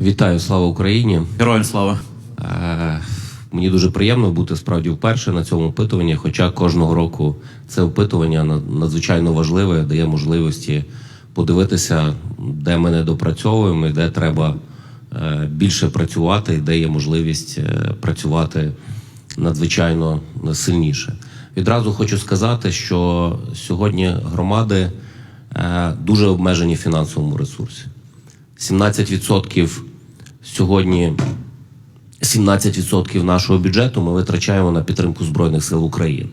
Вітаю, слава Україні. Героям слава. Е, Мені дуже приємно бути справді вперше на цьому опитуванні. Хоча кожного року це опитування на- надзвичайно важливе, дає можливості подивитися, де ми не допрацьовуємо, і де треба е, більше працювати, і де є можливість е, працювати надзвичайно сильніше. Відразу хочу сказати, що сьогодні громади дуже обмежені в фінансовому ресурсі. 17% сьогодні 17% нашого бюджету ми витрачаємо на підтримку Збройних сил України.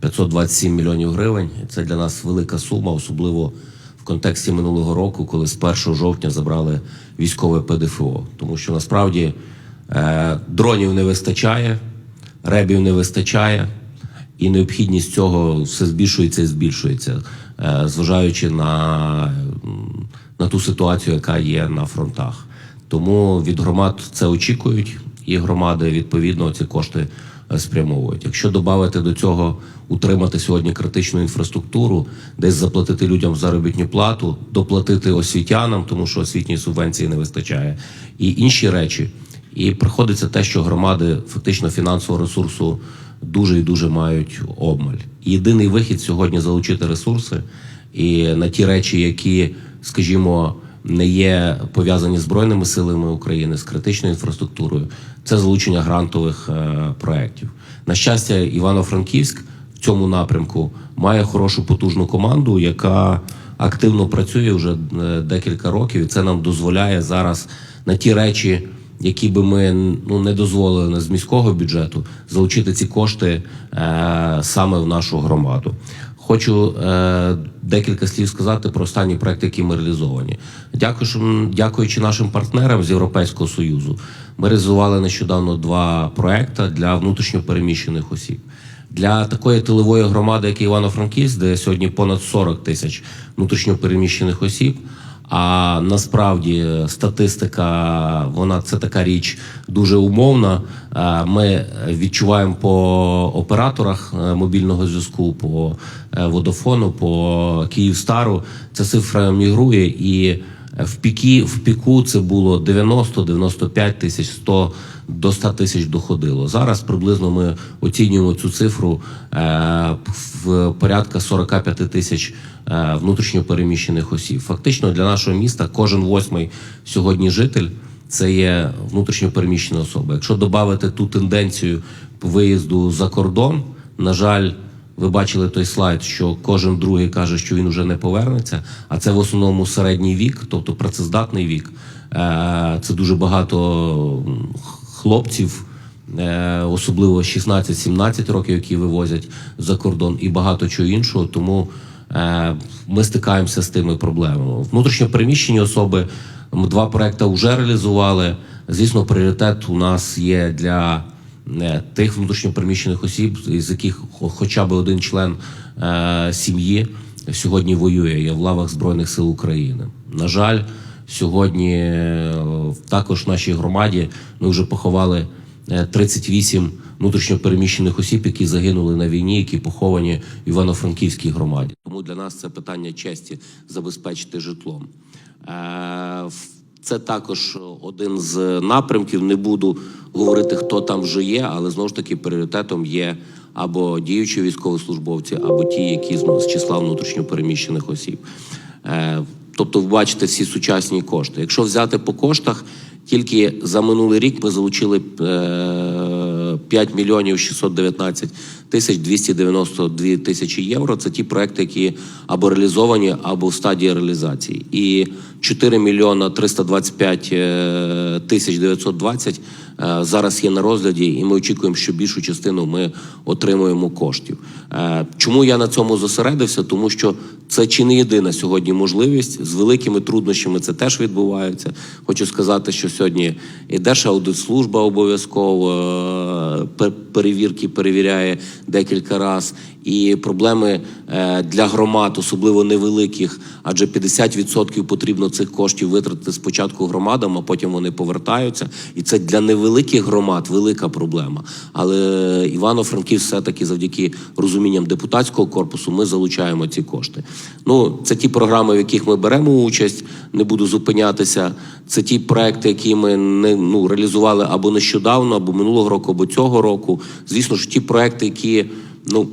527 мільйонів гривень. Це для нас велика сума, особливо в контексті минулого року, коли з 1 жовтня забрали військове ПДФО. Тому що насправді е, дронів не вистачає, ребів не вистачає, і необхідність цього все збільшується і збільшується, е, зважаючи на, на ту ситуацію, яка є на фронтах. Тому від громад це очікують, і громади відповідно ці кошти е, спрямовують. Якщо додати до цього утримати сьогодні критичну інфраструктуру, десь заплатити людям заробітну плату, доплатити освітянам, тому що освітньої субвенції не вистачає, і інші речі. І приходиться те, що громади фактично фінансового ресурсу дуже і дуже мають обмаль. Єдиний вихід сьогодні залучити ресурси і на ті речі, які, скажімо, не є пов'язані з збройними силами України з критичною інфраструктурою, це залучення грантових е, проєктів. На щастя, Івано-Франківськ в цьому напрямку має хорошу потужну команду, яка активно працює вже е, декілька років, і це нам дозволяє зараз на ті речі, які би ми ну не дозволили з міського бюджету, залучити ці кошти е, саме в нашу громаду. Хочу е, декілька слів сказати про останні проекти, які ми реалізовані. Дякую, дякуючи нашим партнерам з Європейського союзу. Ми реалізували нещодавно два проекти для внутрішньопереміщених осіб. Для такої тилової громади, як Івано-Франківськ, де сьогодні понад 40 тисяч внутрішньопереміщених осіб. А насправді статистика, вона це така річ дуже умовна. Ми відчуваємо по операторах е, мобільного зв'язку, по е, водофону, по Київстару. Ця цифра мігрує і в піки в піку це було 90-95 тисяч 100 до 100 тисяч доходило. Зараз приблизно ми оцінюємо цю цифру е, в порядка 45 тисяч е, внутрішньопереміщених осіб. Фактично для нашого міста кожен восьмий сьогодні житель це є внутрішньопереміщена особа. Якщо додати ту тенденцію виїзду за кордон, на жаль. Ви бачили той слайд, що кожен другий каже, що він вже не повернеться. А це в основному середній вік, тобто працездатний вік. Е, Це дуже багато хлопців, е, особливо 16-17 років, які вивозять за кордон, і багато чого іншого. Тому е, ми стикаємося з тими проблемами. Внутрішньо переміщені особи. Два проекти вже реалізували. Звісно, пріоритет у нас є для тих внутрішньопереміщених осіб, з яких хо- хоча б один член е, сім'ї сьогодні воює є в лавах Збройних сил України. На жаль, сьогодні е, також в нашій громаді ми вже поховали е, 38 внутрішньопереміщених осіб, які загинули на війні, які поховані в Івано-Франківській громаді. Тому для нас це питання честі забезпечити житлом. Це також один з напрямків. Не буду говорити, хто там вже є, але знову ж таки пріоритетом є або діючі військовослужбовці, або ті, які з з числа внутрішньопереміщених осіб. Е, Тобто, ви бачите всі сучасні кошти. Якщо взяти по коштах, тільки за минулий рік ми залучили е, 5 мільйонів 619 тисяч 292 тисячі євро. Це ті проекти, які або реалізовані, або в стадії реалізації. І 4 мільйона 325 е, тисяч 920 е, зараз є на розгляді, і ми очікуємо, що більшу частину ми отримуємо коштів. Е, Чому я на цьому зосередився? Тому що це чи не єдина сьогодні можливість з великими труднощами це теж відбувається. Хочу сказати, що сьогодні і Держаудитслужба обов'язково е, пер- перевірки перевіряє декілька разів. І проблеми е, для громад, особливо невеликих, адже 50% потрібно цих коштів витратити спочатку громадам, а потім вони повертаються. І це для невеликих громад велика проблема. Але Івано-Франківськ все-таки завдяки розумінням депутатського корпусу ми залучаємо ці кошти. Ну, це ті програми, в яких ми беремо участь, не буду зупинятися. Це ті проекти, які ми не ну реалізували або нещодавно, або минулого року, або цього року. Звісно ж, ті проекти, які ну.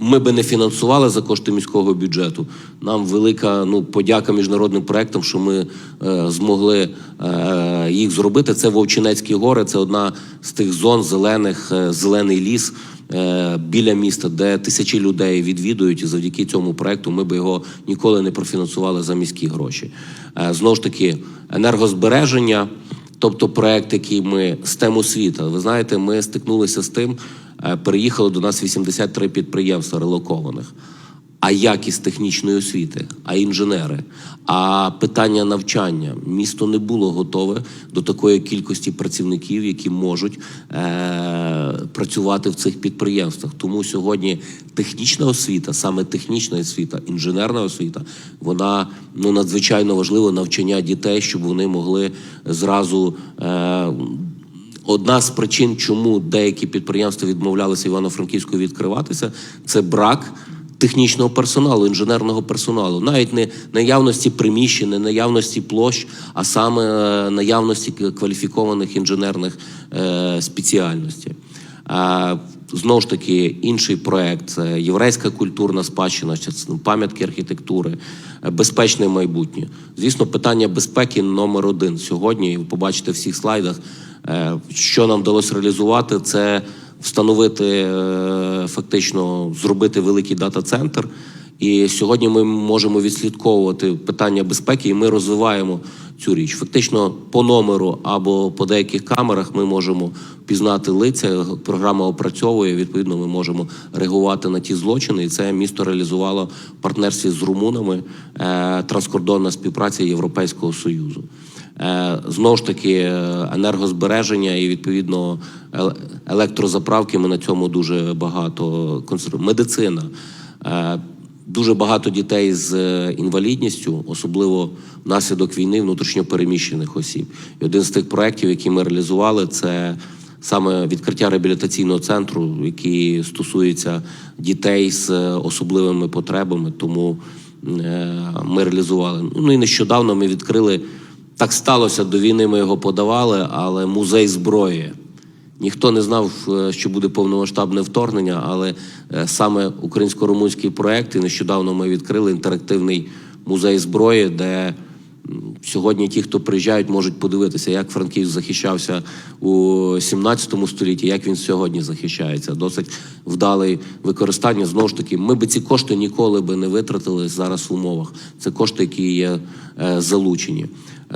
Ми би не фінансували за кошти міського бюджету. Нам велика ну подяка міжнародним проектам, що ми е, змогли е, їх зробити. Це Вовчинецькі гори. Це одна з тих зон зелених, е, зелений ліс е, біля міста, де тисячі людей відвідують. І завдяки цьому проекту ми би його ніколи не профінансували за міські гроші. Е, знову ж таки, енергозбереження. Тобто проект, який ми з тем освіта. Ви знаєте, ми стикнулися з тим, переїхали до нас 83 підприємства релокованих. А якість технічної освіти, а інженери, а питання навчання. Місто не було готове до такої кількості працівників, які можуть е- працювати в цих підприємствах. Тому сьогодні технічна освіта, саме технічна освіта, інженерна освіта, вона ну надзвичайно важлива навчання дітей, щоб вони могли зразу. Е- Одна з причин, чому деякі підприємства відмовлялися Івано-Франківську відкриватися, це брак технічного персоналу, інженерного персоналу, навіть не наявності приміщень, не наявності площ, а саме е, наявності кваліфікованих інженерних е, спеціальностей. Знову ж таки, інший проект це єврейська культурна спадщина, пам'ятки архітектури, е, безпечне майбутнє. Звісно, питання безпеки номер один сьогодні. Ви побачите в всіх слайдах, що нам вдалося реалізувати, це встановити е, фактично зробити великий дата-центр. І сьогодні ми можемо відслідковувати питання безпеки, і ми розвиваємо цю річ. Фактично, по номеру або по деяких камерах ми можемо пізнати лиця. Програма опрацьовує. Відповідно, ми можемо реагувати на ті злочини. І це місто реалізувало в партнерстві з румунами е, транскордонна співпраця Європейського союзу. Е, Знову ж таки, е, енергозбереження і відповідно електрозаправки. Ми на цьому дуже багато. Медицина. Е, Дуже багато дітей з інвалідністю, особливо внаслідок війни внутрішньопереміщених осіб. І один з тих проєктів, які ми реалізували, це саме відкриття реабілітаційного центру, який стосується дітей з особливими потребами. Тому ми реалізували. Ну і нещодавно ми відкрили. Так сталося до війни. Ми його подавали, але музей зброї. Ніхто не знав, е, що буде повномасштабне вторгнення, але е, саме українсько-румунський проект, і нещодавно ми відкрили інтерактивний музей зброї, де сьогодні ті, хто приїжджають, можуть подивитися, як Франківськ захищався у 17 столітті, як він сьогодні захищається. Досить вдале використання. Знову ж таки, ми би ці кошти ніколи би не витратили зараз в умовах. Це кошти, які є е, залучені.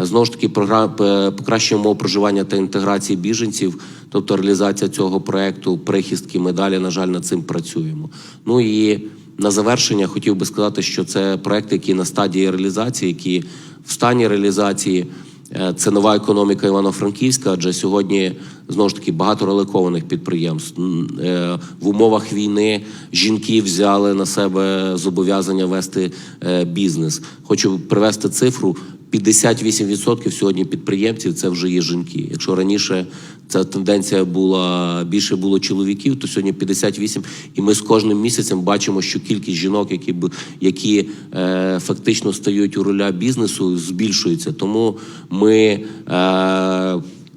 Е, Знову ж таки, покращення умов проживання та інтеграції біженців, тобто реалізація цього проекту, прихистки, медалі. На жаль, над цим працюємо. Ну і на завершення хотів би сказати, що це проект, який на стадії реалізації, які в стані реалізації. Е, Це нова економіка Івано-Франківська, адже сьогодні знову ж таки багато реликованих підприємств. Е, В умовах війни жінки взяли на себе зобов'язання вести е, бізнес. Хочу привести цифру: 58% сьогодні підприємців це вже є жінки. Якщо раніше ця тенденція була більше було чоловіків, то сьогодні 58. І ми з кожним місяцем бачимо, що кількість жінок, які які е, фактично стають у руля бізнесу, збільшується. Тому ми е,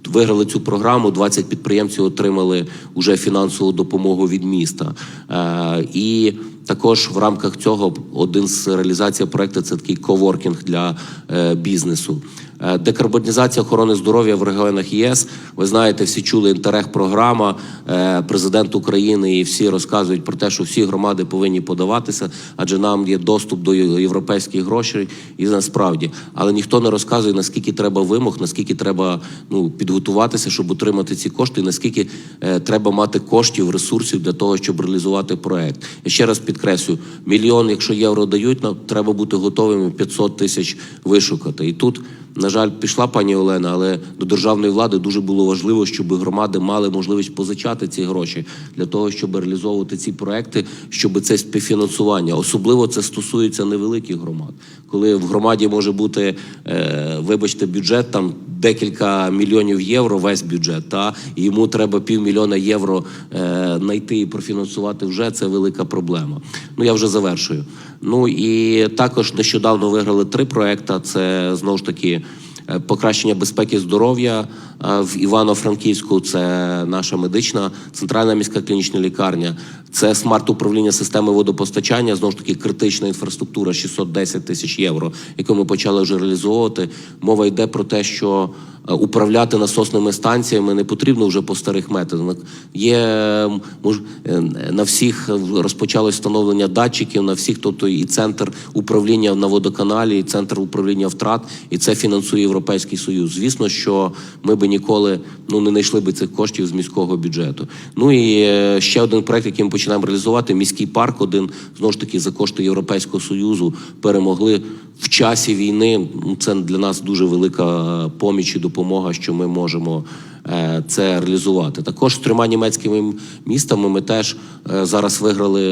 виграли цю програму. 20 підприємців отримали вже фінансову допомогу від міста. Е, і також в рамках цього один з реалізації проекту це такий коворкінг для е, бізнесу. Е, Декарбонізація охорони здоров'я в регіонах ЄС. Ви знаєте, всі чули інтерег-програма. Е, Президент України і всі розказують про те, що всі громади повинні подаватися, адже нам є доступ до європейських грошей, і насправді, але ніхто не розказує наскільки треба вимог, наскільки треба ну підготуватися, щоб отримати ці кошти, і наскільки треба мати коштів, ресурсів для того, щоб реалізувати проект. Я ще раз підкреслю: мільйон, якщо євро дають, нам треба бути готовими 500 тисяч вишукати. І тут на жаль, пішла пані Олена, але до державної влади дуже було важливо, щоб громади мали можливість позичати ці гроші для того, щоб реалізовувати ці проекти, щоб це співфінансування. Особливо це стосується невеликих громад, коли в громаді може бути, е, вибачте, бюджет там декілька мільйонів євро, весь бюджет, та йому треба півмільйона євро е, знайти і профінансувати вже це велика проблема. Ну я вже завершую. Ну і також нещодавно виграли три проекти. Це знову ж таки. Е, Покращення безпеки здоров'я е, в Івано-Франківську це наша медична центральна міська клінічна лікарня. Це смарт-управління системи водопостачання. Знову ж таки, критична інфраструктура 610 тисяч євро, яку ми почали вже реалізовувати. Мова йде про те, що управляти насосними станціями не потрібно вже по старих методах. Є мож- е, на всіх розпочалось встановлення датчиків, на всіх, тобто і центр управління на водоканалі, і центр управління втрат, і це фінансує Європейський Союз. Звісно, що ми би ніколи ну не знайшли би цих коштів з міського бюджету. Ну і е, ще один проект, який ми починаємо реалізувати: міський парк. Один знову ж таки за кошти Європейського союзу перемогли в часі війни. Це для нас дуже велика поміч і допомога, що ми можемо це реалізувати. Також з трьома німецькими містами ми теж е, зараз виграли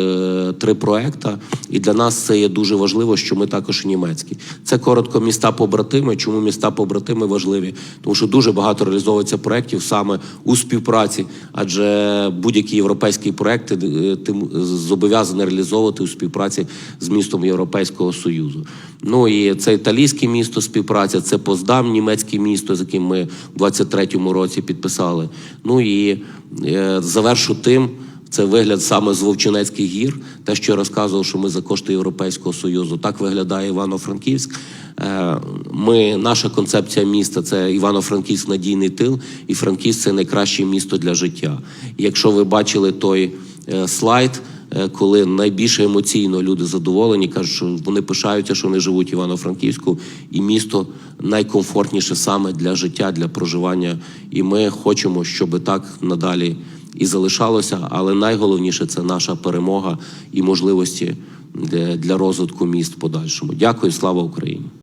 е, три проекти, і для нас це є дуже важливо, що ми також і німецькі. Це коротко міста побратими. Чому міста побратими важливі? Тому що дуже багато реалізовується проєктів саме у співпраці, адже будь-які європейські проекти е, тим зобов'язані реалізовувати у співпраці з містом Європейського Союзу. Ну і це італійське місто співпраця, це Поздам, німецьке місто, з яким ми в 23-му році підписали. Ну і е, завершу тим. Це вигляд саме з Вовчинецьких гір, те, що я розказував, що ми за кошти Європейського Союзу. Так виглядає Івано-Франківськ. Е, Ми, наша концепція міста це Івано-Франківськ надійний тил, і Франківськ це найкраще місто для життя. Якщо ви бачили той е, слайд, коли найбільше емоційно люди задоволені, кажуть, що вони пишаються, що вони живуть в Івано-Франківську, і місто найкомфортніше саме для життя, для проживання. І ми хочемо, щоб так надалі і залишалося. Але найголовніше це наша перемога і можливості для- розвитку міст подальшому. Дякую, слава Україні.